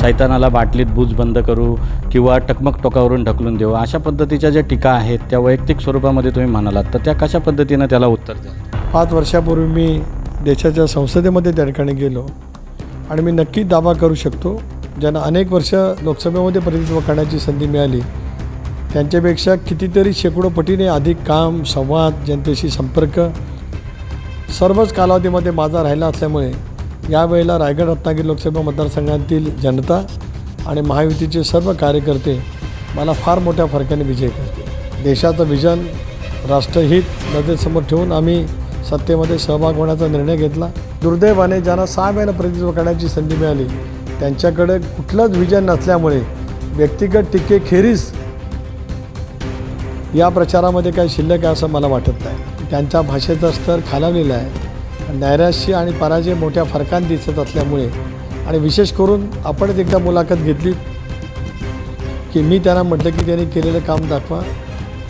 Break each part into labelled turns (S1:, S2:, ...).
S1: सैतानाला बाटलीत बूज बंद करू किंवा टकमक टोकावरून ढकलून देऊ अशा पद्धतीच्या ज्या टीका आहेत त्या वैयक्तिक स्वरूपामध्ये तुम्ही म्हणालात तर त्या कशा पद्धतीनं त्याला उत्तर द्या
S2: पाच वर्षापूर्वी मी देशाच्या संसदेमध्ये त्या ठिकाणी गेलो आणि मी नक्की दावा करू शकतो ज्यांना अनेक वर्ष लोकसभेमध्ये प्रतिनिधित्व करण्याची संधी मिळाली त्यांच्यापेक्षा कितीतरी शेकडो पटीने अधिक काम संवाद जनतेशी संपर्क सर्वच कालावधीमध्ये माझा राहिला असल्यामुळे यावेळेला रायगड रत्नागिरी लोकसभा मतदारसंघातील जनता आणि महायुतीचे सर्व कार्यकर्ते मला फार मोठ्या फरकाने विजय करते देशाचं विजन राष्ट्रहित नजरेसमोर ठेवून आम्ही सत्तेमध्ये सहभाग होण्याचा निर्णय घेतला. दुर्दैवाने ज्यांना सहा वेळेला प्रतिनिधित्व करण्याची संधी मिळाली त्यांच्याकडे कुठलंच विजन नसल्यामुळे व्यक्तिगत टीकेखेरीज या प्रचारामध्ये काही शिल्लक आहे असं मला वाटत नाही. त्यांच्या भाषेचा स्तर खालावलेला आहे. नैराश्य आणि पराजय मोठ्या फरकान दिसत असल्यामुळे आणि विशेष करून आपणच एकदा मुलाखत घेतली की मी त्यांना म्हटलं की त्यांनी केलेलं काम दाखवा.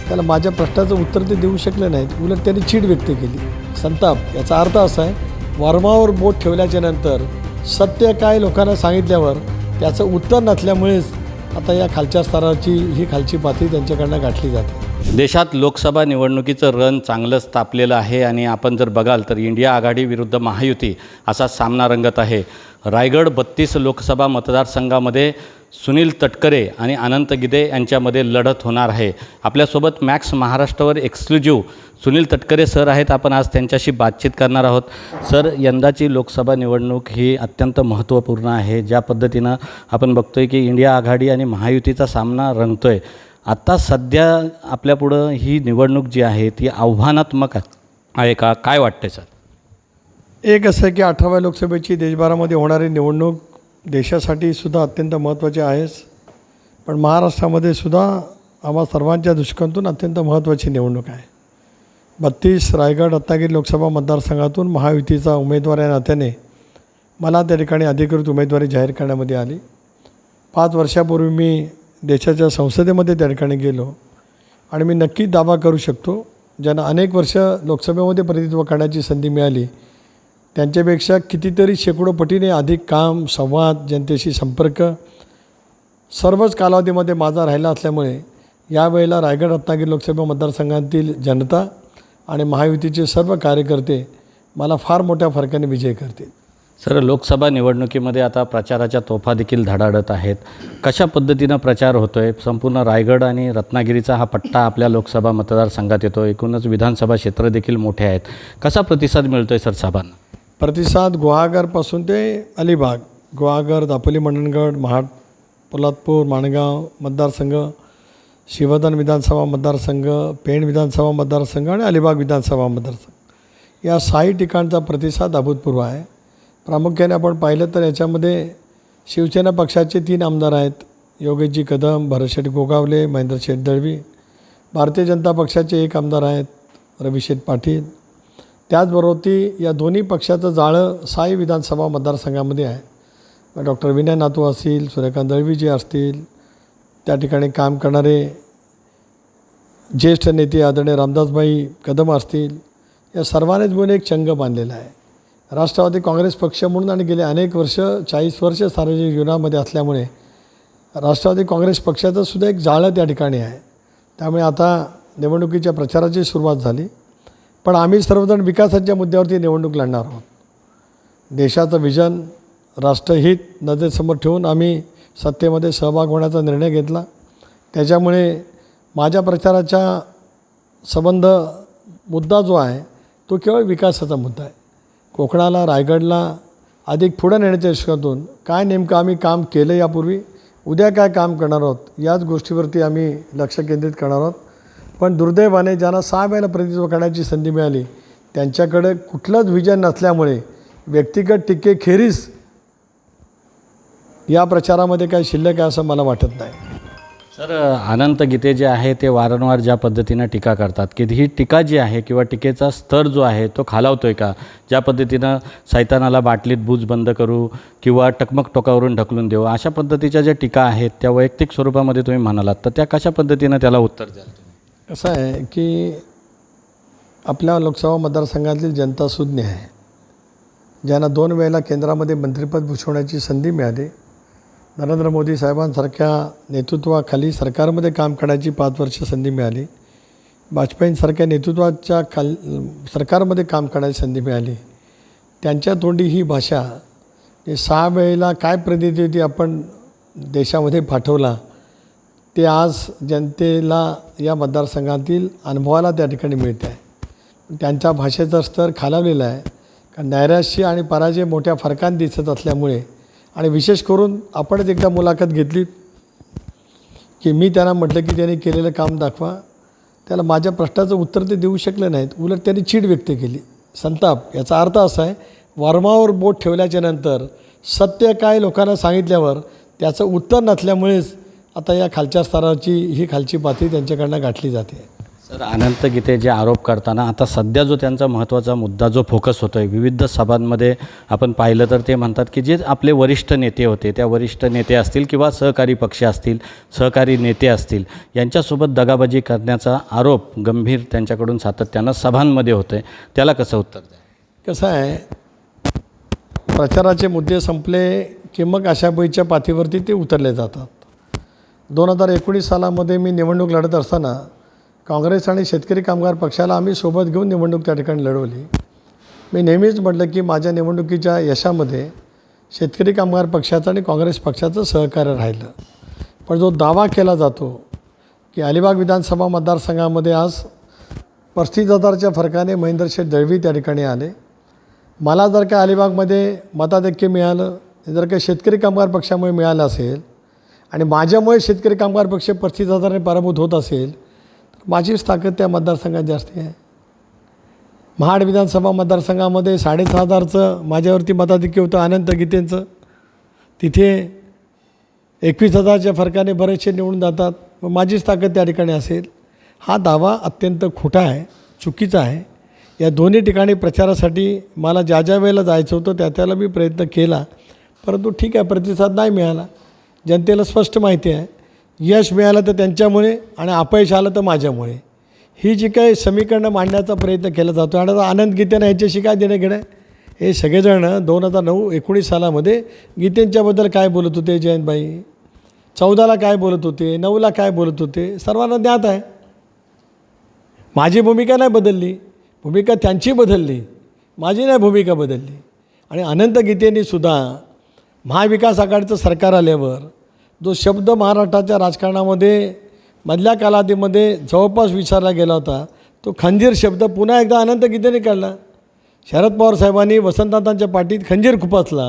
S2: त्याला माझ्या प्रश्नाचं उत्तर ते देऊ शकले नाहीत. उलट त्यांनी चीड व्यक्त केली. संताप याचा अर्थ असा आहे वर्मावर बोट ठेवल्याच्या नंतर सत्य काय लोकांना सांगितल्यावर त्याचं उत्तर नसल्यामुळेच आता या खालच्या स्तराची ही खालची पातळी त्यांच्याकडनं गाठली जाते.
S1: देशात लोकसभा निवडणुकीचं रण चांगलंच तापलेलं आहे आणि आपण जर बघाल तर इंडिया आघाडी विरुद्ध महायुती असा सामना रंगत आहे. रायगड बत्तीस लोकसभा मतदारसंघामध्ये सुनील तटकरे आणि अनंत गिदे यांच्यामध्ये लढत होणार आहे. आपल्यासोबत मॅक्स महाराष्ट्रावर एक्सक्लुझिव्ह सुनील तटकरे सर आहेत. आपण आज त्यांच्याशी बातचीत करणार आहोत. सर यंदाची लोकसभा निवडणूक ही अत्यंत महत्त्वपूर्ण आहे. ज्या पद्धतीनं आपण बघतोय की इंडिया आघाडी आणि महायुतीचा सामना रंगतो आहे आत्ता सध्या आपल्यापुढं ही निवडणूक जी आहे ती आव्हानात्मक आहे. का? काय वाटते सर?
S2: एक असं आहे की अठराव्या लोकसभेची देशभरामध्ये होणारी निवडणूक देशासाठी सुद्धा अत्यंत महत्त्वाची आहेच. पण महाराष्ट्रामध्ये सुद्धा आम्हा सर्वांच्या दृष्टिकोनातून अत्यंत महत्त्वाची निवडणूक आहे. बत्तीस रायगड रत्नागिरी लोकसभा मतदारसंघातून महायुतीचा उमेदवार या नात्याने मला त्या ठिकाणी अधिकृत उमेदवारी जाहीर करण्यामध्ये आली. पाच वर्षापूर्वी मी देशाच्या संसदेमध्ये त्या ठिकाणी गेलो. आणि मी नक्की दावा करू शकतो ज्यांना अनेक वर्ष लोकसभेमध्ये प्रतिनिधित्व करण्याची संधी मिळाली त्यांच्यापेक्षा कितीतरी शेकडो पटीने अधिक काम संवाद जनतेशी संपर्क सर्वच कालावधीमध्ये माझा राहिला असल्यामुळे यावेळेला रायगड रत्नागिरी लोकसभा मतदारसंघातील जनता आणि महायुतीचे सर्व कार्यकर्ते मला फार मोठ्या फरकाने विजय करतील.
S1: सर लोकसभा निवडणुकीमध्ये आता प्रचाराच्या तोफा देखील धडाडत आहेत. कशा पद्धतीनं प्रचार होतो आहे संपूर्ण रायगड आणि रत्नागिरीचा हा पट्टा आपल्या लोकसभा मतदारसंघात येतो. एकूणच विधानसभा क्षेत्र देखील मोठे आहेत. कसा प्रतिसाद मिळतो आहे सर साहेबांना?
S2: प्रतिसाद गुहागरपासून ते अलिबाग गुहागर दापोली मंडणगड महाड पोलादपूर माणगाव मतदारसंघ शिवधन विधानसभा मतदारसंघ पेण विधानसभा मतदारसंघ आणि अलिबाग विधानसभा मतदारसंघ. या साई ठिकाणचा प्रतिसाद अभूतपूर्व आहे. प्रामुख्याने आपण पाहिलं तर याच्यामध्ये शिवसेना पक्षाचे तीन आमदार आहेत. योगेशजी कदम भरतशेठ गोगावले महेंद्र शेठ दळवी. भारतीय जनता पक्षाचे एक आमदार आहेत रविशेठ पाटील. त्याचबरोबर ती या दोन्ही पक्षाचं जाळं साई विधानसभा मतदारसंघामध्ये आहे. डॉक्टर विनय नातू असतील सूर्यकांत दळवीजी असतील त्या ठिकाणी काम करणारे ज्येष्ठ नेते आदरणीय रामदासभाई कदम असतील या सर्वांनीच मिळून एक चंग बांधलेला आहे. राष्ट्रवादी काँग्रेस पक्ष म्हणून आणि गेले अनेक वर्ष चाळीस वर्ष सार्वजनिक जीवनामध्ये असल्यामुळे राष्ट्रवादी काँग्रेस पक्षाचं सुद्धा एक जाळं त्या ठिकाणी आहे. त्यामुळे आता निवडणुकीच्या प्रचाराची सुरुवात झाली. पण आम्ही सर्वजण विकासाच्या मुद्द्यावरती निवडणूक लढणार आहोत. देशाचं विजन राष्ट्रहित नजरेसमोर ठेवून आम्ही सत्तेमध्ये सहभाग होण्याचा निर्णय घेतला. त्याच्यामुळे माझ्या प्रचाराच्या संबंध मुद्दा जो आहे तो केवळ विकासाचा मुद्दा आहे. कोकणाला रायगडला अधिक पुढं नेण्याच्या दृष्टीकोनातून काय नेमकं आम्ही काम केलं यापूर्वी उद्या काय काम करणार आहोत याच गोष्टीवरती आम्ही लक्ष केंद्रित करणार आहोत. पण दुर्दैवाने ज्यांना सहा वेळेला प्रतिनिधित्व करण्याची संधी मिळाली त्यांच्याकडे कुठलंच विजन नसल्यामुळे व्यक्तिगत टीकेखेरीज या प्रचारामध्ये काही शिल्लक आहे असं मला वाटत नाही.
S1: सर अनंत गीते जे आहे ते वारंवार ज्या पद्धतीनं टीका करतात की ही टीका जी आहे किंवा टीकेचा स्तर जो आहे तो खालावतोय का? ज्या पद्धतीनं सैतानाला बाटलीत बूज बंद करू किंवा टकमक टोकावरून ढकलून देऊ अशा पद्धतीच्या ज्या टीका आहेत त्या वैयक्तिक स्वरूपामध्ये तुम्ही म्हणालात तर त्या कशा पद्धतीनं त्याला उत्तर द्याल
S2: असं आहे की आपल्या लोकसभा मतदारसंघातील जनता सुज्ञ आहे. ज्यांना दोन वेळेला केंद्रामध्ये मंत्रिपद भूषवण्याची संधी मिळाली नरेंद्र मोदी साहेबांसारख्या नेतृत्वाखाली सरकारमध्ये काम करण्याची पाच वर्ष संधी मिळाली. वाजपेयींसारख्या नेतृत्वाच्या खाल सरकारमध्ये काम करण्याची संधी मिळाली. त्यांच्या तोंडी ही भाषा जे सहा वेळेला काय प्रतिनिधी आपण देशामध्ये पाठवला ते आज जनतेला या मतदारसंघातील अनुभवाला त्या ठिकाणी मिळते आहे त्यांच्या भाषेचा स्तर खालावलेला आहे. कारण नैराश्य आणि पराजय मोठ्या फरकाने दिसत असल्यामुळे आणि विशेष करून आपणच एकदा मुलाखत घेतली की मी त्यांना म्हटलं की त्यांनी केलेलं काम दाखवा. त्याला माझ्या प्रश्नाचं उत्तर ते देऊ शकले नाहीत. उलट त्यांनी चीड व्यक्त केली. संताप याचा अर्थ असा आहे वर्मावर बोट ठेवल्याच्या नंतर सत्य काय लोकांना सांगितल्यावर त्याचं उत्तर नसल्यामुळेच आता या खालच्या स्तराची ही खालची पातळी त्यांच्याकडनं गाठली जाते.
S1: सर अनंत गीते जे आरोप करताना आता सध्या जो त्यांचा महत्त्वाचा मुद्दा जो फोकस होतो आहे विविध सभांमध्ये आपण पाहिलं तर ते म्हणतात की जे आपले वरिष्ठ नेते होते त्या वरिष्ठ नेते असतील किंवा सहकारी पक्ष असतील सहकारी नेते असतील यांच्यासोबत दगाबाजी करण्याचा आरोप गंभीर त्यांच्याकडून सातत्यानं सभांमध्ये होतं आहे त्याला कसं उत्तर द्या
S2: कसं आहे प्रचाराचे मुद्दे संपले की मग अशा बैच्या पाथीवरती ते उतरले जातात. दोन हजार एकोणीस सालामध्ये मी निवडणूक लढत असताना काँग्रेस आणि शेतकरी कामगार पक्षाला आम्ही सोबत घेऊन निवडणूक त्या ठिकाणी लढवली. मी नेहमीच म्हटलं की माझ्या निवडणुकीच्या यशामध्ये शेतकरी कामगार पक्षाचं आणि काँग्रेस पक्षाचं सहकार्य राहिलं. पण जो दावा केला जातो की अलिबाग विधानसभा मतदारसंघामध्ये आज पस्तीस हजारच्या फरकाने महेंद्र शेठ दळवी त्या ठिकाणी आले. मला जर का अलिबागमध्ये मताधिक्य मिळालं जर का शेतकरी कामगार पक्षामुळे मिळालं असेल आणि माझ्यामुळे शेतकरी कामगार पक्ष पस्तीस हजाराने पराभूत होत असेल माझीच ताकद त्या मतदारसंघात जास्त आहे. महाड विधानसभा मतदारसंघामध्ये साडेसहा हजारचं माझ्यावरती मताधिक्य होतं अनंत गीतेंचं. तिथे एकवीस हजारच्या फरकाने बरेचसे निवडून जातात. व माझीच ताकद त्या ठिकाणी असेल. हा दावा अत्यंत खोटा आहे चुकीचा आहे. या दोन्ही ठिकाणी प्रचारासाठी मला ज्या ज्या वेळेला जायचं होतं त्या त्याला मी प्रयत्न केला. परंतु ठीक आहे प्रतिसाद नाही मिळाला. जनतेला स्पष्ट माहिती आहे. यश मिळालं तर त्यांच्यामुळे आणि अपयश आलं तर माझ्यामुळे. ही जी काही समीकरणं मांडण्याचा प्रयत्न केला जातो आणि आता आनंद गीतेनं ह्याच्याशी काय देणं घेणं हे सगळेजण दोन हजार नऊ एकोणीस सालामध्ये गीतेंच्याबद्दल काय बोलत होते जयंतबाई? चौदाला काय बोलत होते? नऊला काय बोलत होते? सर्वांना ज्ञात आहे. माझी भूमिका नाही बदलली. भूमिका त्यांची बदलली. माझी नाही भूमिका बदलली. आणि अनंत गीतेनी सुद्धा महाविकास आघाडीचं सरकार आल्यावर जो शब्द महाराष्ट्राच्या राजकारणामध्ये मधल्या कालावधीमध्ये जवळपास विचारला गेला होता तो खंजीर शब्द पुन्हा एकदा अनंत गीतेने काढला. शरद पवार साहेबांनी वसंतदादांच्या पाठीत खंजीर खुपासला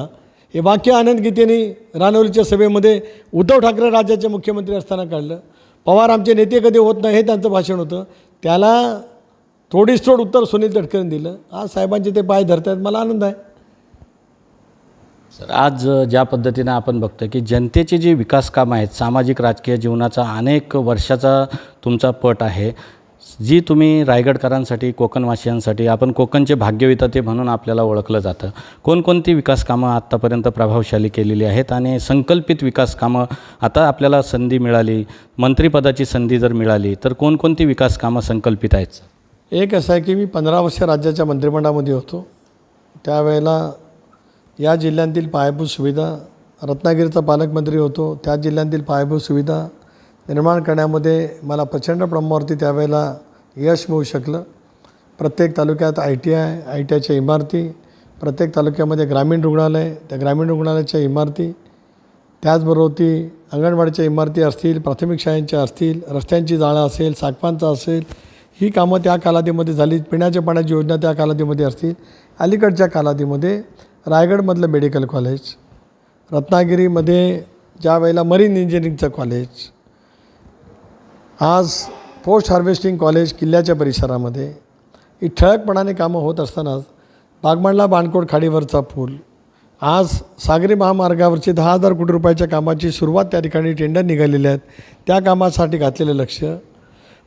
S2: हे वाक्य आनंद गीतेने रानवलीच्या सभेमध्ये उद्धव ठाकरे राज्याचे मुख्यमंत्री असताना काढलं. पवार आमचे नेते कधी होत नाही हे त्यांचं भाषण होतं. त्याला थोडीच थोड उत्तर सुनील तटकरेंनी दिलं. आज साहेबांचे ते पाय धरत आहेत मला आनंद आहे.
S1: सर आज ज्या पद्धतीनं आपण बघतो की जनतेची जी विकास कामं आहेत सामाजिक राजकीय जीवनाचा अनेक वर्षाचा तुमचा पट आहे जी तुम्ही रायगडकरांसाठी कोकणवासियांसाठी आपण कोकणचे भाग्यविधाते म्हणून आपल्याला ओळखलं जातं. कोणकोणती विकास कामं आत्तापर्यंत प्रभावशाली केलेली आहेत आणि संकल्पित विकास कामं आता आपल्याला संधी मिळाली मंत्रिपदाची संधी जर मिळाली तर कोणकोणती विकास कामं संकल्पित आहेत
S2: एक असं आहे की मी पंधरा वर्ष राज्याच्या मंत्रिमंडळामध्ये होतो. त्यावेळेला या जिल्ह्यांतील पायाभूत सुविधा रत्नागिरीचा पालकमंत्री होतो त्या जिल्ह्यांतील पायाभूत सुविधा निर्माण करण्यामध्ये मला प्रचंड प्रमाणावरती त्यावेळेला यश मिळू शकलं. प्रत्येक तालुक्यात I T I I T आयच्या इमारती प्रत्येक तालुक्यामध्ये ग्रामीण रुग्णालय त्या ग्रामीण रुग्णालयाच्या इमारती त्याचबरोबर ती अंगणवाडीच्या इमारती असतील प्राथमिक शाळांच्या असतील रस्त्यांची जाळं असेल साकपांचं असेल ही कामं त्या कालावधीमध्ये झाली. पिण्याच्या पाण्याची योजना त्या कालावधीमध्ये असतील. अलीकडच्या कालावधीमध्ये रायगडमधलं मेडिकल कॉलेज रत्नागिरीमध्ये ज्या वेळेला मरीन इंजिनिअरिंगचं कॉलेज आज पोस्ट हार्वेस्टिंग कॉलेज किल्ल्याच्या परिसरामध्ये ही ठळकपणाने कामं होत असतानाच बागमांडला बाणकोट खाडीवरचा पूल आज सागरी महामार्गावरची दहा हजार कोटी रुपयाच्या कामाची सुरुवात त्या ठिकाणी टेंडर निघालेले आहेत त्या कामासाठी घातलेलं लक्ष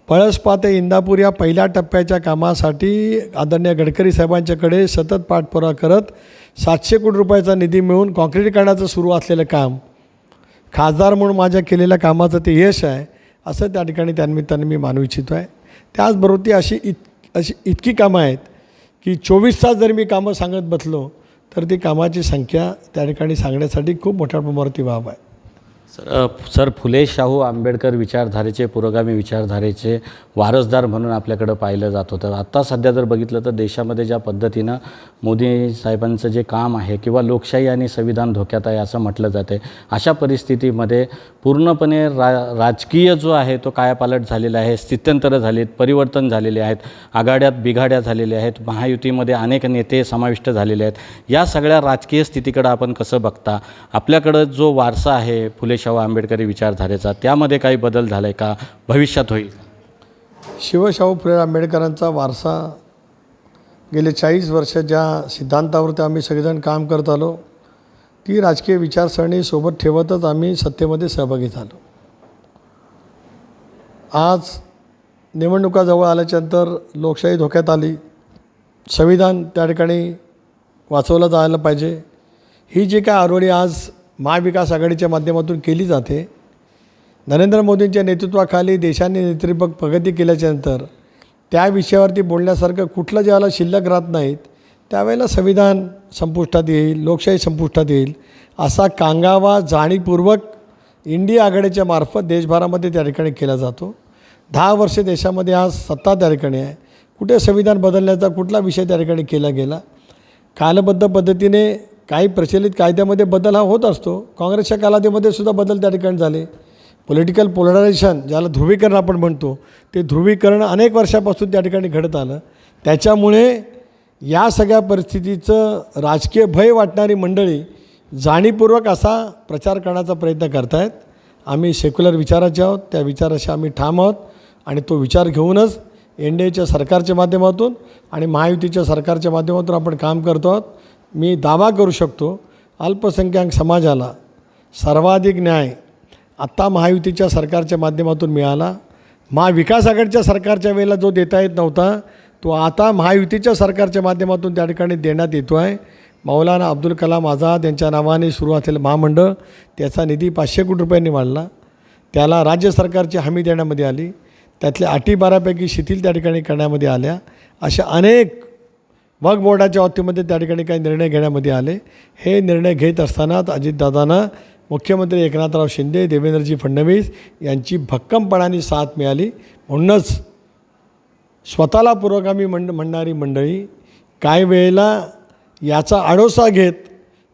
S2: पळसपा ते इंदापूर या पहिल्या टप्प्याच्या कामासाठी आदरणीय गडकरी साहेबांच्याकडे सतत पाठपुरावा करत सातशे कोटी रुपयाचा निधी मिळून काँक्रिटीकरणाचं सुरू असलेलं काम खासदार म्हणून माझ्या केलेल्या कामाचं ते यश आहे असं त्या ठिकाणी त्यानिमित्ताने मी मानू इच्छितो आहे त्याचबरोबर ती अशी इत अशी इतकी कामं आहेत की चोवीस तास जर मी कामं सांगत बसलो तर ती कामाची संख्या त्या ठिकाणी सांगण्यासाठी खूप मोठ्या प्रमाणावरती वाव आहे.
S1: सर सर फुले शाहू आंबेडकर विचारधारेचे पुरोगामी विचारधारेचे वारसदार म्हणून आपल्याकडं पाहिलं जात होतं. आत्ता सध्या जर बघितलं तर देशामध्ये ज्या पद्धतीनं मोदी साहेबांचं जे काम आहे किंवा लोकशाही आणि संविधान धोक्यात आहे असं म्हटलं जाते अशा परिस्थितीमध्ये पूर्णपणे रा राजकीय जो आहे तो कायापालट झालेला आहे स्थित्यंतरं झालीत परिवर्तन झालेले आहेत आघाड्यात बिघाड्या झालेल्या आहेत महायुतीमध्ये अनेक नेते समाविष्ट झालेले आहेत. या सगळ्या राजकीय स्थितीकडं आपण कसं बघता? आपल्याकडं जो वारसा आहे फुले शाहू आंबेडकरी विचारधारेचा त्यामध्ये काही बदल झाला आहे का? भविष्यात होईल
S2: शिवशाहू फुले आंबेडकरांचा वारसा गेले चाळीस वर्ष ज्या सिद्धांतावरती आम्ही सगळेजण काम करत आलो ती राजकीय विचारसरणी सोबत ठेवतच आम्ही सत्तेमध्ये सहभागी झालो. आज निवडणुका जवळ आल्याच्यानंतर लोकशाही धोक्यात आली. संविधान त्या ठिकाणी वाचवलं जायला पाहिजे. ही जी काय आरोळी आज महाविकास आघाडीच्या माध्यमातून केली जाते नरेंद्र मोदींच्या नेतृत्वाखाली देशाने नेतृत्व प्रगती केल्याच्यानंतर त्या विषयावरती बोलण्यासारखं कुठलं ज्यावेळेला शिल्लक राहत नाहीत त्यावेळेला संविधान संपुष्टात येईल लोकशाही संपुष्टात येईल असा कांगावा जाणीवपूर्वक इंडिया आघाडीच्या मार्फत देशभरामध्ये त्या ठिकाणी केला जातो. दहा वर्षे देशामध्ये आज सत्ता त्या ठिकाणी आहे. कुठे संविधान बदलण्याचा कुठला विषय त्या ठिकाणी केला गेला? कालबद्ध पद्धतीने काही प्रचलित कायद्यामध्ये बदल हा होत असतो. काँग्रेसच्या कालावधीमध्ये सुद्धा बदल त्या ठिकाणी झाले. पॉलिटिकल पोलरायझेशन ज्याला ध्रुवीकरण आपण म्हणतो ते ध्रुवीकरण अनेक वर्षापासून त्या ठिकाणी घडत आलं. त्याच्यामुळे या सगळ्या परिस्थितीचं राजकीय भय वाटणारी मंडळी जाणीवपूर्वक असा प्रचार करण्याचा प्रयत्न करतायत. आम्ही सेक्युलर विचाराचे आहोत त्या विचाराशी आम्ही ठाम आहोत आणि तो विचार घेऊनच एन डी एच्या सरकारच्या माध्यमातून आणि महायुतीच्या सरकारच्या माध्यमातून आपण काम करतो आहोत. मी दावा करू शकतो अल्पसंख्याक समाजाला सर्वाधिक न्याय आत्ता महायुतीच्या सरकारच्या माध्यमातून मिळाला. महाविकास आघाडीच्या सरकारच्या वेळेला जो देता येत नव्हता तो आता महायुतीच्या सरकारच्या माध्यमातून त्या ठिकाणी देण्यात येतो आहे मौलाना अब्दुल कलाम आझाद यांच्या नावाने सुरू असलेलं महामंडळ त्याचा निधी पाचशे कोटी रुपयांनी वाढला. त्याला राज्य सरकारची हमी देण्यामध्ये आली. त्यातल्या अटी बारापैकी शिथिल त्या ठिकाणी करण्यामध्ये आल्या. अशा अनेक वक्फ बोर्डाच्या बाबतीमध्ये त्या ठिकाणी काही निर्णय घेण्यामध्ये आले. हे निर्णय घेत असतानाच अजितदादांना मुख्यमंत्री एकनाथराव शिंदे देवेंद्रजी फडणवीस यांची भक्कमपणाने साथ मिळाली. म्हणूनच स्वतःला पुरोगामी मंड म्हणणारी मंडळी काही वेळेला याचा आडोसा घेत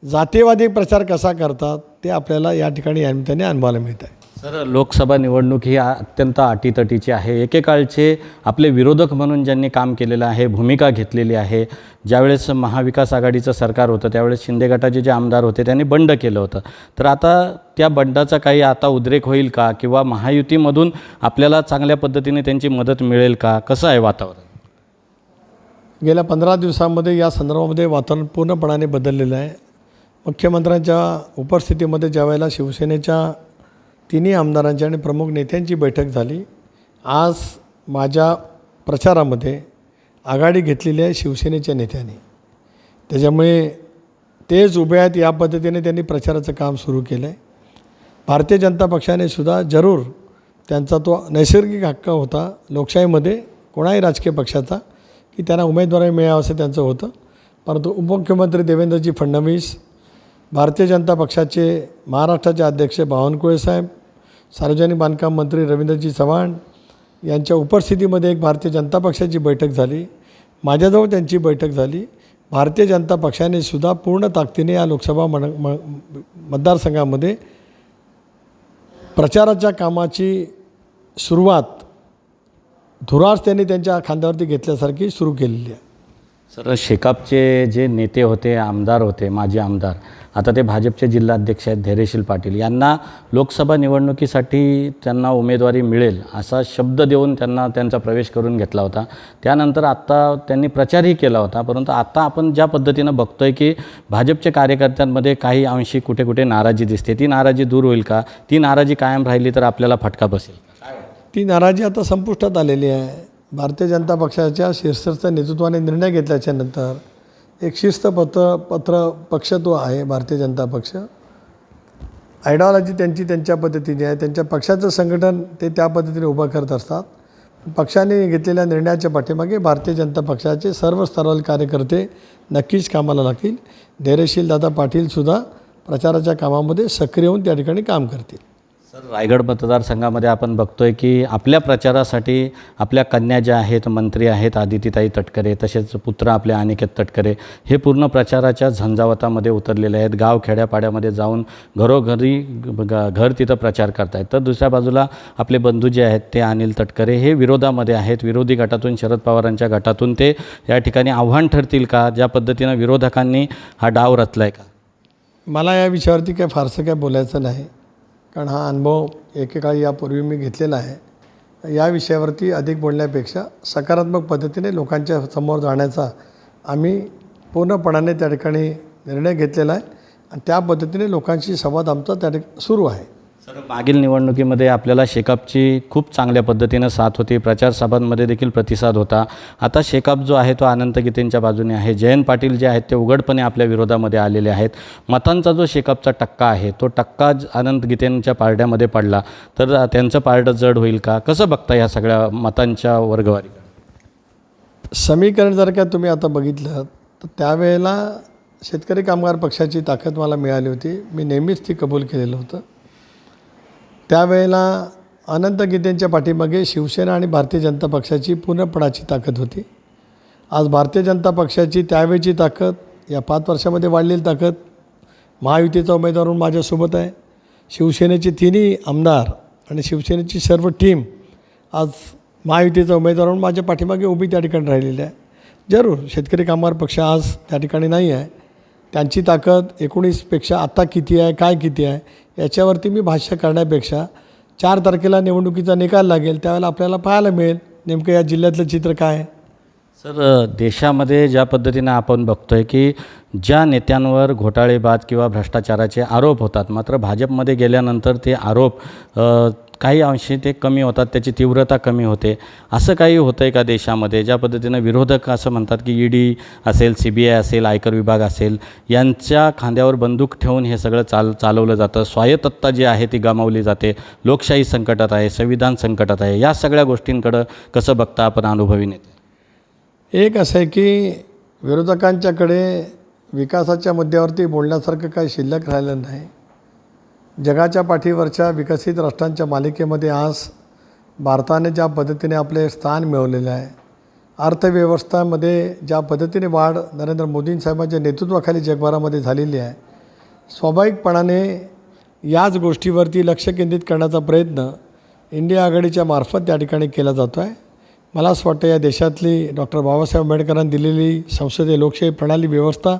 S2: जातीवादी प्रचार कसा करतात ते आपल्याला या ठिकाणी या निमित्ताने अनुभवायला मिळत आहे.
S1: सर लोकसभा निवडणूक ही अत्यंत अटीतटीची आहे. एकेकाळचे आपले विरोधक म्हणून ज्यांनी काम केलेलं आहे भूमिका घेतलेली आहे ज्यावेळेस महाविकास आघाडीचं सरकार होतं त्यावेळेस शिंदे गटाचे जे आमदार होते त्यांनी बंड केलं होतं. तर आता त्या बंडाचा काही आता उद्रेक होईल का? किंवा महायुतीमधून आपल्याला चांगल्या पद्धतीने त्यांची मदत मिळेल का? कसं आहे वातावरण?
S2: गेल्या पंधरा दिवसांमध्ये या संदर्भामध्ये वातावरण पूर्णपणाने बदललेलं आहे. मुख्यमंत्र्यांच्या उपस्थितीमध्ये ज्यावेळेला शिवसेनेच्या तिन्ही आमदारांची आणि प्रमुख नेत्यांची बैठक झाली. आज माझ्या प्रचारामध्ये आघाडी घेतलेली आहे शिवसेनेच्या नेत्यांनी. त्याच्यामुळे तेच उभे आहेत या पद्धतीने त्यांनी प्रचाराचं काम सुरू केलं आहे भारतीय जनता पक्षाने सुद्धा जरूर त्यांचा तो नैसर्गिक हक्क होता. लोकशाहीमध्ये कोणाही राजकीय पक्षाचा की त्यांना उमेदवारी मिळावं असं त्यांचं होतं. परंतु उपमुख्यमंत्री देवेंद्रजी फडणवीस भारतीय जनता पक्षाचे महाराष्ट्राचे अध्यक्ष बावनकुळे साहेब सार्वजनिक बांधकाम मंत्री रवींद्रजी चव्हाण यांच्या उपस्थितीमध्ये एक भारतीय जनता पक्षाची बैठक झाली. माझ्याजवळ त्यांची बैठक झाली. भारतीय जनता पक्षाने सुद्धा पूर्ण ताकदीने या लोकसभा मन म मतदारसंघामध्ये प्रचाराच्या कामाची सुरुवात धुरास त्यांनी त्यांच्या खांद्यावरती घेतल्यासारखी सुरू केलेली आहे.
S1: सर शेकापचे जे नेते होते आमदार होते माजी आमदार आता ते भाजपचे जिल्हाध्यक्ष आहेत धैर्यशील पाटील. यांना लोकसभा निवडणुकीसाठी त्यांना उमेदवारी मिळेल असा शब्द देऊन त्यांना त्यांचा प्रवेश करून घेतला होता. त्यानंतर आत्ता त्यांनी प्रचारही केला होता परंतु आत्ता आपण ज्या पद्धतीनं बघतो आहे की भाजपच्या कार्यकर्त्यांमध्ये काही अंशी कुठे कुठे नाराजी दिसते. ती नाराजी दूर होईल का? ती नाराजी कायम राहिली तर आपल्याला फटका बसेल.
S2: ती नाराजी आता संपुष्टात आलेली आहे. भारतीय जनता पक्षाच्या शीर्षस्थ नेतृत्वाने निर्णय घेतल्याच्यानंतर एक शिस्तपत्र पत्र पक्ष तो आहे भारतीय जनता पक्ष. आयडिओलॉजी त्यांची त्यांच्या पद्धतीने आहे. त्यांच्या पक्षाचं संघटन ते त्या पद्धतीने उभं करत असतात. पक्षाने घेतलेल्या निर्णयाच्या पाठीमागे भारतीय जनता पक्षाचे सर्व स्तरावरील कार्यकर्ते नक्कीच कामाला लागतील. धैर्यशील दादा पाटीलसुद्धा प्रचाराच्या कामामध्ये सक्रिय होऊन त्या ठिकाणी काम करतील.
S1: सर रायगड मतदारसंघामध्ये आपण बघतोय की आपल्या प्रचारासाठी आपल्या कन्या ज्या आहेत मंत्री आहेत आदितीताई तटकरे तसेच पुत्र आपले अनिकेत तटकरे हे पूर्ण प्रचाराच्या झंझावतामध्ये उतरलेले आहेत. गाव खेड्यापाड्यामध्ये जाऊन घरोघरी ग- घर तिथं प्रचार करतायत. तर दुसऱ्या बाजूला आपले बंधू जे आहेत ते अनिल तटकरे हे विरोधामध्ये आहेत. विरोधी गटातून शरद पवारांच्या गटातून ते या ठिकाणी आव्हान ठरतील का? ज्या पद्धतीनं विरोधकांनी हा डाव रचला आहे का?
S2: मला या विषयावरती काय फारसं काय बोलायचं नाही. कारण हा अनुभव एकेकाळी यापूर्वी मी घेतलेला आहे. या विषयावरती अधिक बोलण्यापेक्षा सकारात्मक पद्धतीने लोकांच्या समोर जाण्याचा आम्ही पूर्णपणाने त्या ठिकाणी निर्णय घेतलेला आहे. आणि त्या पद्धतीने लोकांशी संवाद आमचा त्या ठिक सुरू आहे.
S1: तर मागील निवडणुकीमध्ये आपल्याला शेकापची खूप चांगल्या पद्धतीनं साथ होती. प्रचार सभांमध्ये देखील प्रतिसाद होता. आता शेकाप जो आहे तो अनंत गीतेंच्या बाजूने आहे. जयंत पाटील जे आहेत ते उघडपणे आपल्या विरोधामध्ये आलेले आहेत. मतांचा जो शेकापचा टक्का आहे तो टक्का अनंत गीतेंच्या पारड्यामध्ये पडला. तर त्यांचं पारडं जड होईल का? कसं बघता ह्या सगळ्या मतांच्या वर्गवारी?
S2: समीकरण जर का तुम्ही आता बघितलं तर त्यावेळेला शेतकरी कामगार पक्षाची ताकद मला मिळाली होती. मी नेहमीच ती कबूल केलेलं होतं. त्यावेळेला अनंत गीतेंच्या पाठीमागे शिवसेना आणि भारतीय जनता पक्षाची पूर्णपणाची ताकद होती. आज भारतीय जनता पक्षाची त्यावेळची ताकद या पाच वर्षामध्ये वाढलेली ताकद महायुतीचा उमेदवार म्हणून माझ्यासोबत आहे. शिवसेनेचे तिन्ही आमदार आणि शिवसेनेची सर्व टीम आज महायुतीचा उमेदवार म्हणून माझ्या पाठीमागे उभी त्या ठिकाणी राहिलेली आहे. जरूर शेतकरी कामगार पक्ष आज त्या ठिकाणी नाही आहे. त्यांची ताकद एकोणीसपेक्षा आत्ता किती आहे काय किती आहे याच्यावरती मी भाष्य करण्यापेक्षा चार तारखेला निवडणुकीचा निकाल लागेल त्यावेळेला आपल्याला पाहायला मिळेल नेमकं या जिल्ह्यातलं चित्र काय आहे.
S1: सर देशामध्ये ज्या पद्धतीनं आपण बघतोय की ज्या नेत्यांवर घोटाळेबाद किंवा भ्रष्टाचाराचे आरोप होतात मात्र भाजपमध्ये गेल्यानंतर ते आरोप काही अंशी ते कमी होतात त्याची तीव्रता कमी होते. असं काही होतं आहे का देशामध्ये? ज्या पद्धतीनं विरोधक असं म्हणतात की ईडी असेल सी बी आय असेल आयकर विभाग असेल यांच्या खांद्यावर बंदूक ठेवून हे सगळं चाल चालवलं जातं. स्वायत्तता जी आहे ती गमावली जाते. लोकशाही संकटात आहे संविधान संकटात आहे. या सगळ्या गोष्टींकडं कसं बघता आपण अनुभवी नेते?
S2: एक असं आहे की विरोधकांच्याकडे विकासाच्या मुद्द्यावरती बोलण्यासारखं काही शिल्लक राहिलं नाही. जगाच्या पाठीवरच्या विकसित राष्ट्रांच्या मालिकेमध्ये आज भारताने ज्या पद्धतीने आपले स्थान मिळवलेलं आहे अर्थव्यवस्थामध्ये ज्या पद्धतीने वाढ नरेंद्र मोदींसाहेबांच्या नेतृत्वाखाली जगभरामध्ये झालेली आहे स्वाभाविकपणाने याच गोष्टीवरती लक्ष केंद्रित करण्याचा प्रयत्न इंडिया आघाडीच्या मार्फत त्या ठिकाणी केला जातो आहे मला असं वाटतं या देशातली डॉक्टर बाबासाहेब आंबेडकरांनी दिलेली संसदीय लोकशाही प्रणाली व्यवस्था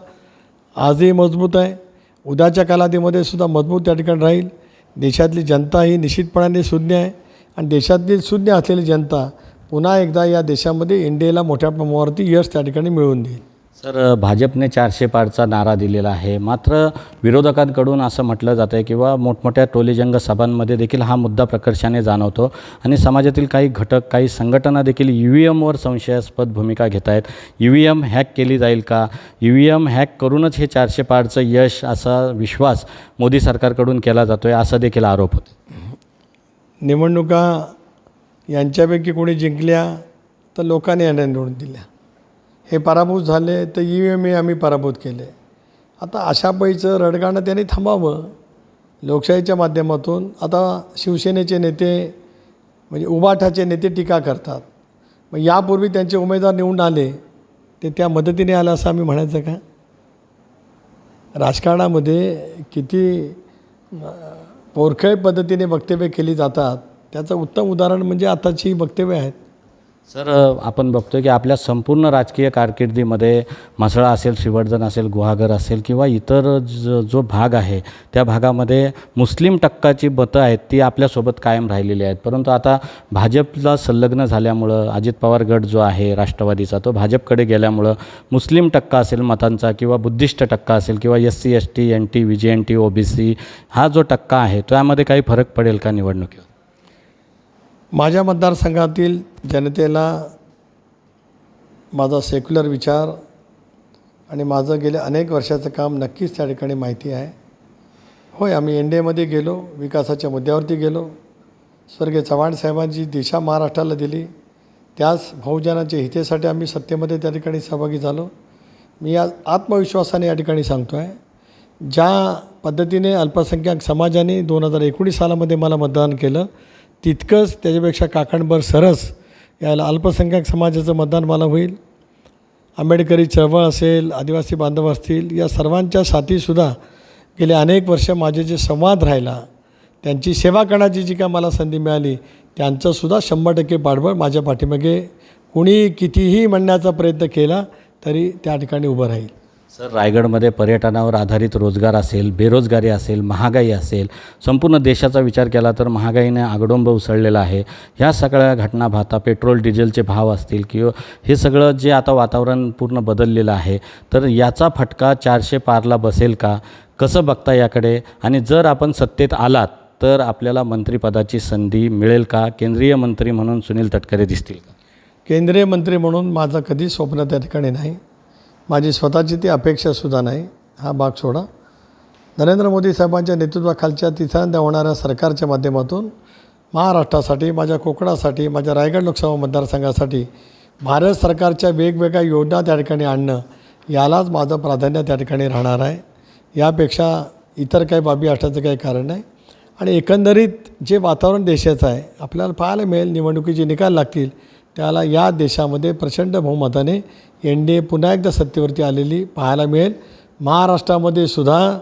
S2: आजही मजबूत आहे. उद्याच्या कालावधीमध्ये सुद्धा मजबूत त्या ठिकाणी राहील. देशातली जनता ही निश्चितपणाने शून्य आहे आणि देशातील शून्य असलेली जनता पुन्हा एकदा या देशामध्ये इंडियाला मोठ्या प्रमाणावरती यश त्या ठिकाणी मिळवून देईल.
S1: सर भाजपने चारशे पारचा नारा दिलेला आहे. मात्र विरोधकांकडून असं म्हटलं जातं आहे किंवा मोठमोठ्या टोलेजंग सभांमध्ये देखील हा मुद्दा प्रकर्षाने जाणवतो आणि समाजातील काही घटक काही संघटना देखील ई व्ही एमवर संशयास्पद भूमिका घेत आहेत. ई व्ही एम हॅक केली जाईल का? ई व्ही एम हॅक करूनच हे चारशे पारचं यश असा विश्वास मोदी सरकारकडून केला जातो आहे असा देखील आरोप होतो.
S2: निवडणुका यांच्यापैकी कोणी जिंकल्या तर लोकांनी यांना निवडून दिल्या. हे पराभूत झाले तर ई एम ए आम्ही पराभूत केले. आता अशा पैचं रडगाणं त्यांनी थांबावं. लोकशाहीच्या माध्यमातून आता शिवसेनेचे नेते म्हणजे उबाठाचे नेते टीका करतात. मग यापूर्वी त्यांचे उमेदवार निवडून आले ते त्या मदतीने आलं असं आम्ही म्हणायचं का? राजकारणामध्ये किती पोरखळ पद्धतीने वक्तव्य केली जातात त्याचं उत्तम उदाहरण म्हणजे आताची वक्तव्य आहेत.
S1: सर आपण बघतोय की आपल्या संपूर्ण राजकीय कारकिर्दीमध्ये म्हसळा असेल श्रीवर्धन असेल गुहागर असेल किंवा इतर ज जो भाग आहे त्या भागामध्ये मुस्लिम टक्काची मतं आहेत ती आपल्यासोबत कायम राहिलेली आहेत. परंतु आता भाजपला संलग्न झाल्यामुळं अजित पवार गट जो आहे राष्ट्रवादीचा तो भाजपकडे गेल्यामुळं मुस्लिम टक्का असेल मतांचा किंवा बुद्धिस्ट टक्का असेल किंवा S C S T N T V J N T O B C हा जो टक्का आहे त्यामध्ये काही फरक पडेल का निवडणुकीवर?
S2: माझ्या मतदारसंघातील जनतेला माझा सेक्युलर विचार आणि माझं गेल्या अनेक वर्षाचं काम नक्कीच त्या ठिकाणी माहिती आहे. होय आम्ही एन डी एमध्ये गेलो विकासाच्या मुद्द्यावरती गेलो. स्वर्गीय चव्हाण साहेबांची दिशा महाराष्ट्राला दिली. त्याच बहुजनाच्या हितेसाठी आम्ही सत्तेमध्ये त्या ठिकाणी सहभागी झालो. मी आज आत्मविश्वासाने या ठिकाणी सांगतो आहे ज्या पद्धतीने अल्पसंख्याक समाजाने दोन हजार एकोणीस सालामध्ये मला मतदान केलं तितकंच त्याच्यापेक्षा काकणभर सरस याला अल्पसंख्याक समाजाचं मतदान मला होईल. आंबेडकरी चळवळ असेल आदिवासी बांधव असतील या सर्वांच्या साथीसुद्धा गेले अनेक वर्ष माझे जे संवाद राहिला त्यांची सेवा करण्याची जी काय मला संधी मिळाली त्यांचंसुद्धा शंभर टक्के पाठबळ माझ्या पाठीमागे. कुणी कितीही म्हणण्याचा प्रयत्न केला तरी त्या ठिकाणी उभं राहील.
S1: सर रायगडमध्ये पर्यटनावर आधारित रोजगार असेल बेरोजगारी असेल महागाई असेल संपूर्ण देशाचा विचार केला तर महागाईने आगडोंब उसळलेला आहे. ह्या सगळ्या घटना पाहता पेट्रोल डिझेलचे भाव असतील किंवा हे सगळं जे आता वातावरण पूर्ण बदललेलं आहे तर याचा फटका चारशे पारला बसेल का? कसं बघता याकडे? आणि जर आपण सत्तेत आलात तर आपल्याला मंत्रिपदाची संधी मिळेल का? केंद्रीय मंत्री म्हणून सुनील तटकरे दिसतील का?
S2: केंद्रीय मंत्री म्हणून माझं कधी स्वप्न त्या ठिकाणी नाही. माझी स्वतःची ती अपेक्षासुद्धा नाही. हा भाग सोडा. नरेंद्र मोदी साहेबांच्या नेतृत्वाखालच्या तिसऱ्यांदा होणाऱ्या सरकारच्या माध्यमातून महाराष्ट्रासाठी माझ्या कोकणासाठी माझ्या रायगड लोकसभा मतदारसंघासाठी भारत सरकारच्या वेगवेगळ्या योजना त्या ठिकाणी आणणं यालाच माझं प्राधान्य त्या ठिकाणी राहणार आहे. यापेक्षा इतर काही बाबी असण्याचं काही कारण नाही. आणि एकंदरीत जे वातावरण देशाचं आहे आपल्याला पाहायला मिळेल निवडणुकीचे निकाल लागतील त्याला या देशामध्ये प्रचंड बहुमताने एन डी ए पुन्हा एकदा सत्तेवरती आलेली पाहायला मिळेल. महाराष्ट्रामध्ये सुद्धा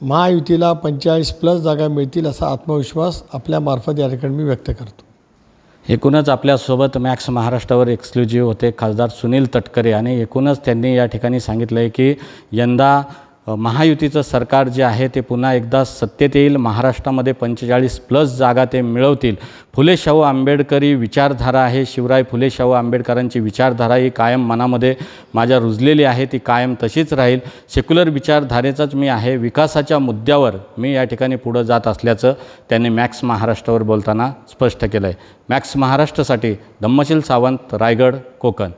S2: महायुतीला पंचेचाळीस प्लस जागा मिळतील असा आत्मविश्वास आपल्यामार्फत या ठिकाणी मी व्यक्त करतो.
S1: एकूणच आपल्यासोबत मॅक्स महाराष्ट्रावर एक्सक्लुझिव्ह होते खासदार सुनील तटकरे आणि एकूणच त्यांनी या ठिकाणी सांगितलं आहे की यंदा महायुतीचं सरकार जे आहे ते पुन्हा एकदा सत्तेत येईल. महाराष्ट्रामध्ये पंचेचाळीस प्लस जागा ते मिळवतील. फुले शाहू आंबेडकरी विचारधारा आहे. शिवराय फुले शाहू आंबेडकरांची विचारधारा ही कायम मनामध्ये माझ्या रुजलेली आहे. ती कायम तशीच राहील. सेक्युलर विचारधारेचाच मी आहे. विकासाच्या मुद्द्यावर मी या ठिकाणी पुढं जात असल्याचं त्यांनी मॅक्स महाराष्ट्रावर बोलताना स्पष्ट केलं आहे मॅक्स महाराष्ट्रासाठी धम्मशील सावंत रायगड कोकण.